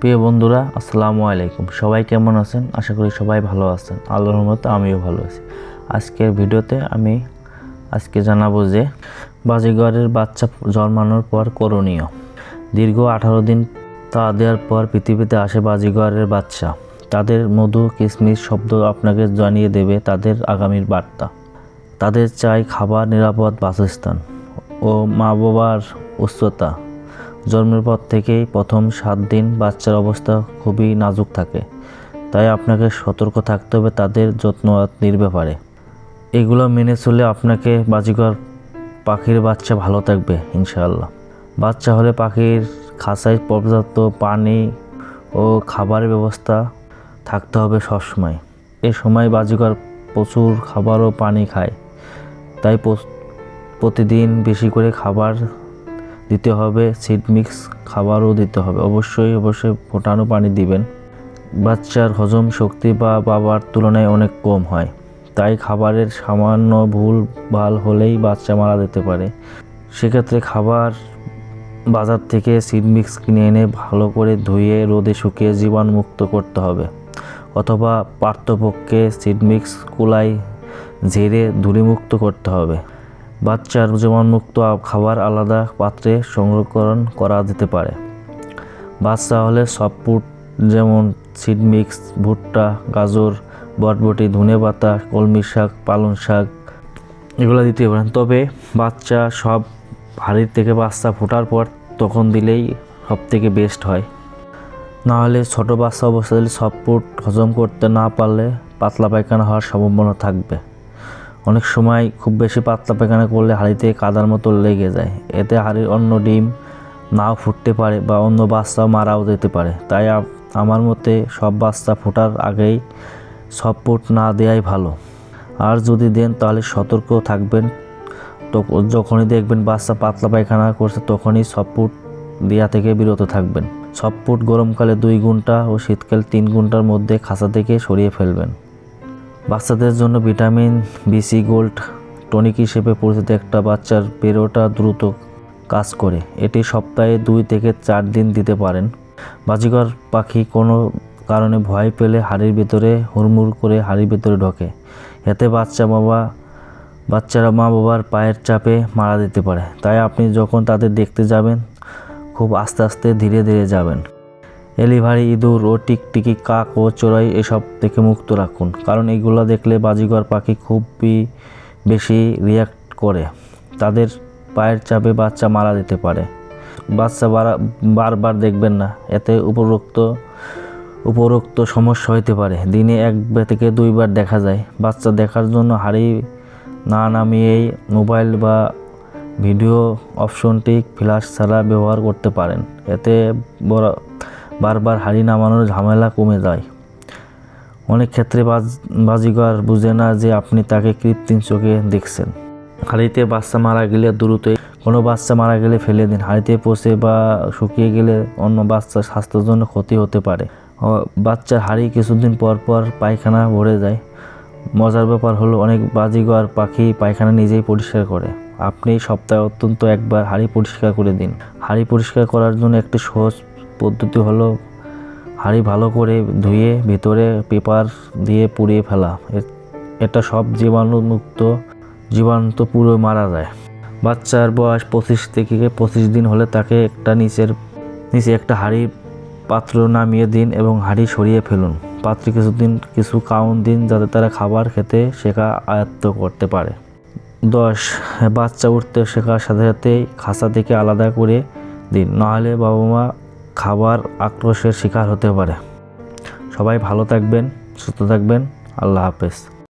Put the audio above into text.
প্রিয় বন্ধুরা, আসসালামু আলাইকুম। সবাই কেমন আছেন? আশা করি সবাই ভালো আছেন। আল্লাহর রহমতে আমিও ভালো আছি। আজকের ভিডিওতে আমি আজকে জানাব যে বাজিগরের বাচ্চা জন্মানোর পর করণীয়। দীর্ঘ আঠারো দিন তা দেওয়ার পর পৃথিবীতে আসে বাজিগরের বাচ্চা। তাদের মধু কিশমিশ শব্দ আপনাকে জানিয়ে দেবে তাদের আগামীর বার্তা। তাদের চাই খাবার, নিরাপদ বাসস্থান ও মা বাবার উচ্চতা। জন্মের পর থেকেই প্রথম সাত দিন বাচ্চার অবস্থা খুবই নাজুক থাকে। তাই আপনাকে সতর্ক থাকতে হবে তাদের যত্ন আত্মীর ব্যাপারে এগুলো মেনে চলে আপনাকে বাজিকর পাখির বাচ্চা ভালো থাকবে, ইনশাআল্লাহ। বাচ্চা হলে পাখির খাঁচায় পর্যাপ্ত পানি ও খাবারের ব্যবস্থা থাকতে হবে সবসময়। এ সময় বাজিকর প্রচুর খাবার ও পানি খায়। তাই প্রতিদিন বেশি করে খাবার দিতে হবে সিড মিক্স খাবারও দিতে হবে। অবশ্যই অবশ্যই ফোটানো পানি দিবেন। বাচ্চার হজম শক্তি বা বাবার তুলনায় অনেক কম হয়। তাই খাবারের সামান্য ভুল, ভালো হলেই বাচ্চা মারা যেতে পারে। সেক্ষেত্রে খাবার বাজার থেকে সিড মিক্স কিনে এনে ভালো করে ধুয়ে, রোদে শুকিয়ে জীবাণুমুক্ত করতে হবে। অথবা পার্থপক্ষে সিড মিক্স কুলাই ঝেড়ে ধুলিমুক্ত করতে হবে। বাচ্চার জীবাণুমুক্ত খাবার আলাদা পাত্রে সংরক্ষণ করা যেতে পারে। বাচ্চা হলে সব ফুড যেমন সিড মিক্স ভুট্টা, গাজর, বটবটি, ধনে পাতা, কলমি শাক, পালং শাক এগুলো দিতে পারেন। তবে বাচ্চা সব হাড়ির থেকে বাচ্চা ফোটার পর তখন দিলেই সব থেকে বেস্ট হয়। নাহলে ছোটো বাচ্চা অবস্থা দিলে সব ফুড হজম করতে না পারলে পাতলা পায়খানা হওয়ার সম্ভাবনা থাকবে। অনেক সময় খুব বেশি পাতলা পায়খানা করলে হাঁড়িতে কাদার মতো লেগে যায়। এতে হাঁড়ির অন্য ডিম নাও ফুটতে পারে বা অন্য বাচ্চাও মারাও যেতে পারে। তাই আমার মতে সব বাচ্চা ফোটার আগেই সব ফুট না দেওয়াই ভালো। আর যদি দেন তাহলে সতর্ক থাকবেন। তো যখনই দেখবেন বাচ্চা পাতলা পায়খানা করছে, তখনই সব ফুট দেওয়া থেকে বিরত থাকবেন। সব ফুট গরমকালে দুই ঘণ্টা ও শীতকাল তিন ঘণ্টার মধ্যে খাঁচা থেকে সরিয়ে ফেলবেন। বাচ্চাদের জন্য ভিটামিন বিসি গোল্ড, টনিক হিসেবে পরিচিত একটা বাচ্চার পেরোটা দ্রুত কাজ করে। এটি সপ্তাহে দুই থেকে চার দিন দিতে পারেন। বাজিকর পাখি কোনো কারণে ভয় পেলে হাড়ির ভিতরে হুড়মুড় করে হাড়ির ভিতরে ঢোকে। এতে বাচ্চা বাবা, বাচ্চারা মা বাবার পায়ের চাপে মারা যেতে পারে। তাই আপনি যখন তাদের দেখতে যাবেন, খুব আস্তে আস্তে ধীরে ধীরে যাবেন। এলিভারি, ইঁদুর ও টিকটিকি, কাক ও চোরাই এসব থেকে মুক্ত রাখুন, কারণ এগুলো দেখলে বাজিঘর পাখি খুবই বেশি রিয়াক্ট করে। তাদের পায়ের চাপে বাচ্চা মারা যেতে পারে। বাচ্চা বারা, বারবার দেখবেন না, এতে উপরোক্ত উপরোক্ত সমস্যা হতে পারে। দিনে এক থেকে দুইবার দেখা যায়, বাচ্চা দেখার জন্য হাড়ি না নামিয়েই মোবাইল বা ভিডিও অপশনটি ফ্ল্যাশ ছাড়া ব্যবহার করতে পারেন। এতে বড় বারবার হাড়ি নামানোর ঝামেলা কমে যায়। অনেক ক্ষেত্রে বাজ, বাজিগর বুঝে না যে আপনি তাকে কৃত্রিম চোখে দেখছেন। হাড়িতে বাচ্চা মারা গেলে দ্রুতই কোনো বাচ্চা মারা গেলে ফেলে দিন। হাড়িতে পচে বা শুকিয়ে গেলে অন্য বাচ্চার স্বাস্থ্যের জন্য ক্ষতি হতে পারে। বাচ্চার হাড়ি কিছুদিন পর পর পায়খানা ভরে যায়। মজার ব্যাপার হলো অনেক বাজিগর পাখি পায়খানা নিজেই পরিষ্কার করে। আপনি সপ্তাহে অত্যন্ত একবার হাড়ি পরিষ্কার করে দিন। হাড়ি পরিষ্কার করার জন্য একটি সহজ পদ্ধতি হলো হাঁড়ি ভালো করে ধুয়ে ভিতরে পেপার দিয়ে পুড়িয়ে ফেলা। এটা সব জীবাণুমুক্ত জীবাণু তো পুরো মারা যায়। বাচ্চার বয়স পঁচিশ থেকে পঁচিশ দিন হলে তাকে একটা নিচের, নিচে একটা হাঁড়ি পাত্র নামিয়ে দিন এবং হাঁড়ি সরিয়ে ফেলুন। পাত্রে কিছুদিন, কিছু কাউন দিন যাতে তারা খাবার খেতে, শেখা আয়ত্ত করতে পারে। দশ, বাচ্চা উঠতে শেখার সাথে সাথেই খাঁচা থেকে আলাদা করে দিন। নাহলে বাবা মা খাবার আক্রোশের শিকার হতে পারে। সবাই ভালো থাকবেন সুস্থ থাকবেন। আল্লাহ হাফেজ।